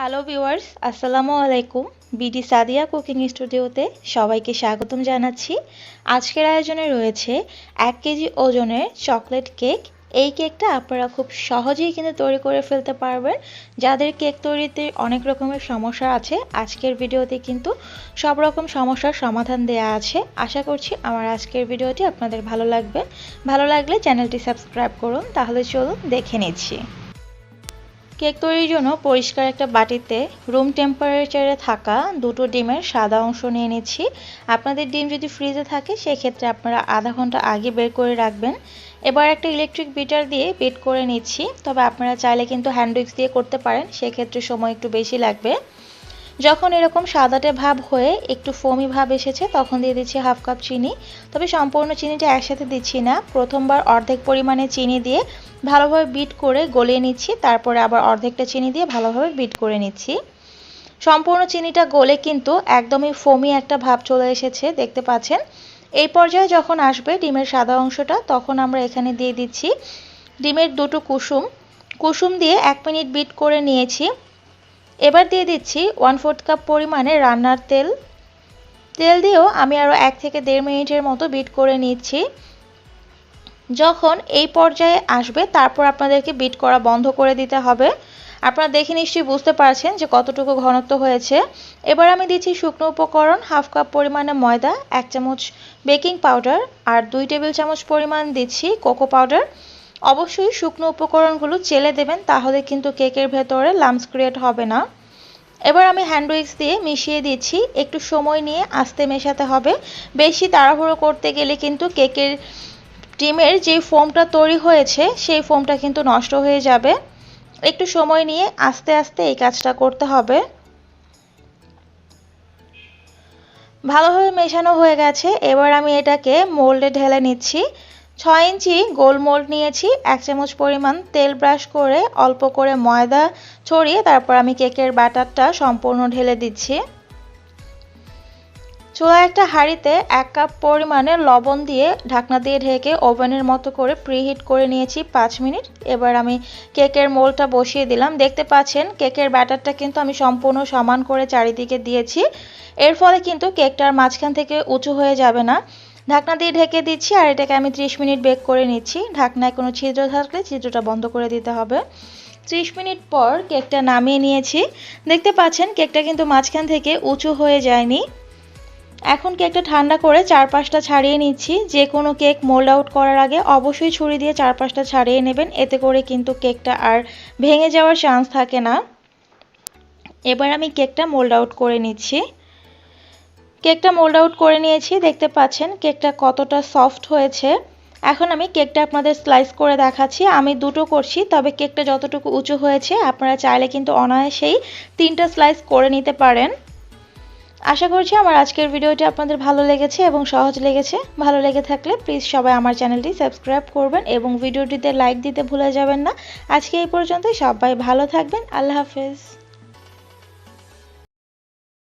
Hello viewers আসসালামু আলাইকুম BD Sadia cooking স্টুডিওতে সবাইকে স্বাগতম জানাচ্ছি। আজকের আয়োজনে রয়েছে এক কেজি ওজনের চকলেট কেক এই কেকটা আপনারা খুব সহজেই কিন্তু তৈরি করে ফেলতে পারবেন। যাদের কেক তৈরিতে অনেক রকমের সমস্যা আছে, আজকের ভিডিওতে কিন্তু সব রকম সমস্যার সমাধান দেয়া আছে। আশা করছি আমার আজকের ভিডিওটি আপনাদের ভালো লাগবে। ভালো লাগলে চ্যানেলটি সাবস্ক্রাইব করুন। তাহলে চলুন দেখে নিচ্ছি। কেক তৈরির জন্য পরিষ্কার একটা বাটিতে রুম টেম্পারেচারে থাকা দুটো ডিমের সাদা অংশ নিয়ে নিচ্ছি। আপনাদের ডিম যদি ফ্রিজে থাকে, সেক্ষেত্রে আপনারা আধা ঘণ্টা আগে বের করে রাখবেন। এবার একটা ইলেকট্রিক বিটার দিয়ে বিট করে নিচ্ছি। তবে আপনারা চাইলে কিন্তু হ্যান্ড উইক্স দিয়ে করতে পারেন, সেক্ষেত্রে সময় একটু বেশি লাগবে। যখন এরকম সাদাটে ভাব হয়ে একটু ফোমি ভাব এসেছে, তখন দিয়ে দিচ্ছি হাফ কাপ চিনি। তবে সম্পূর্ণ চিনিটা একসাথে দিচ্ছি না। প্রথমবার অর্ধেক পরিমাণে চিনি দিয়ে ভালোভাবে বিট করে গলিয়ে নিচ্ছি, তারপরে আবার অর্ধেকটা চিনি দিয়ে ভালোভাবে বিট করে নিচ্ছি। সম্পূর্ণ চিনিটা গলে কিন্তু একদমই ফোমি একটা ভাব চলে এসেছে, দেখতে পাচ্ছেন? এই পর্যায়ে যখন আসবে ডিমের সাদা অংশটা, তখন আমরা এখানে দিয়ে দিচ্ছি ডিমের দুটো কুসুম। কুসুম দিয়ে এক মিনিট বিট করে নিয়েছি। এবার দিয়ে দিচ্ছি ওয়ান ফোর্থ কাপ পরিমাণে রান্নার তেল। তেল দিয়েও আমি আরও এক থেকে দেড় মিনিটের মতো বিট করে নিচ্ছি। যখন এই পর্যায়ে আসবে, তারপর আপনাদেরকে বিট করা বন্ধ করে দিতে হবে। আপনারা দেখে নিশ্চয়ই বুঝতে পারছেন যে কতটুকু ঘনত্ব হয়েছে। এবার আমি দিচ্ছি শুকনো উপকরণ হাফ কাপ পরিমাণে ময়দা, এক চামচ বেকিং পাউডার আর দুই টেবিল চামচ পরিমাণ দিচ্ছি কোকো পাউডার অবশ্যই শুকনো উপকরণগুলো চেলে দেবেন, তাহলে কিন্তু কেকের ভেতরে লামস ক্রিয়েট হবে না। এবার আমি হ্যান্ড দিয়ে মিশিয়ে দিচ্ছি, একটু সময় নিয়ে আস্তে মেশাতে হবে। বেশি তাড়াহুড়ো করতে গেলে কিন্তু কেকের ডিমের যে ফোমটা তৈরি হয়েছে, সেই ফোমটা কিন্তু নষ্ট হয়ে যাবে। একটু সময় নিয়ে আস্তে আস্তে এই কাজটা করতে হবে। ভালোভাবে মেশানো হয়ে গেছে, এবার আমি এটাকে মোল্ডে ঢেলে নিচ্ছি। ছয় ইঞ্চি গোল মোল্ড নিয়েছি, এক চামচ পরিমাণ তেল ব্রাশ করে অল্প করে ময়দা ছড়িয়ে তারপর আমি কেকের ব্যাটারটা সম্পূর্ণ ঢেলে দিচ্ছি। চুলা একটা হাঁড়িতে এক কাপ পরিমাণে লবণ দিয়ে ঢাকনা দিয়ে ঢেকে ওভেনের মতো করে প্রিহিট করে নিয়েছি পাঁচ মিনিট। এবার আমি কেকের মোলটা বসিয়ে দিলাম। দেখতে পাচ্ছেন, কেকের ব্যাটারটা কিন্তু আমি সম্পূর্ণ সমান করে চারিদিকে দিয়েছি। এর ফলে কিন্তু কেকটার মাঝখান থেকে উঁচু হয়ে যাবে না। ঢাকনা দিয়ে ঢেকে দিচ্ছি আর এটাকে আমি ত্রিশ মিনিট বেক করে নিচ্ছি। ঢাকনায় কোনো ছিদ্র থাকলে ছিদ্রটা বন্ধ করে দিতে হবে। ত্রিশ মিনিট পর কেকটা নামিয়ে নিয়েছি। দেখতে পাচ্ছেন কেকটা কিন্তু মাঝখান থেকে উঁচু হয়ে যায়নি। এখন কেকটা ঠান্ডা করে চারপাশটা ছাড়িয়ে নিচ্ছি। যে কোনো কেক মোল্ড আউট করার আগে অবশ্যই ছুরি দিয়ে চারপাশটা ছাড়িয়ে নেবেন। এতে করে কিন্তু কেকটা আর ভেঙে যাওয়ার চান্স থাকে না। এবার আমি কেকটা মোল্ড আউট করে নিচ্ছি। কেকটা মোল্ড আউট করে নিয়েছি, দেখতে পাচ্ছেন কেকটা কতটা সফট হয়েছে। এখন আমি কেকটা আপনাদের স্লাইস করে দেখাচ্ছি। আমি দুটো করছি, তবে কেকটা যতটুকু উঁচু হয়েছে, আপনারা চাইলে কিন্তু অনায়াসেই তিনটা স্লাইস করে নিতে পারেন। আশা করছি আমার আজকের ভিডিওটি আপনাদের ভালো লেগেছে এবং সহজ লেগেছে। ভালো লেগে থাকলে প্লিজ সবাই আমার চ্যানেলটি সাবস্ক্রাইব করবেন এবং ভিডিওটিতে লাইক দিতে ভুলে যাবেন না। আজকে এই পর্যন্তই, সবাই ভালো থাকবেন, আল্লাহ হাফেজ।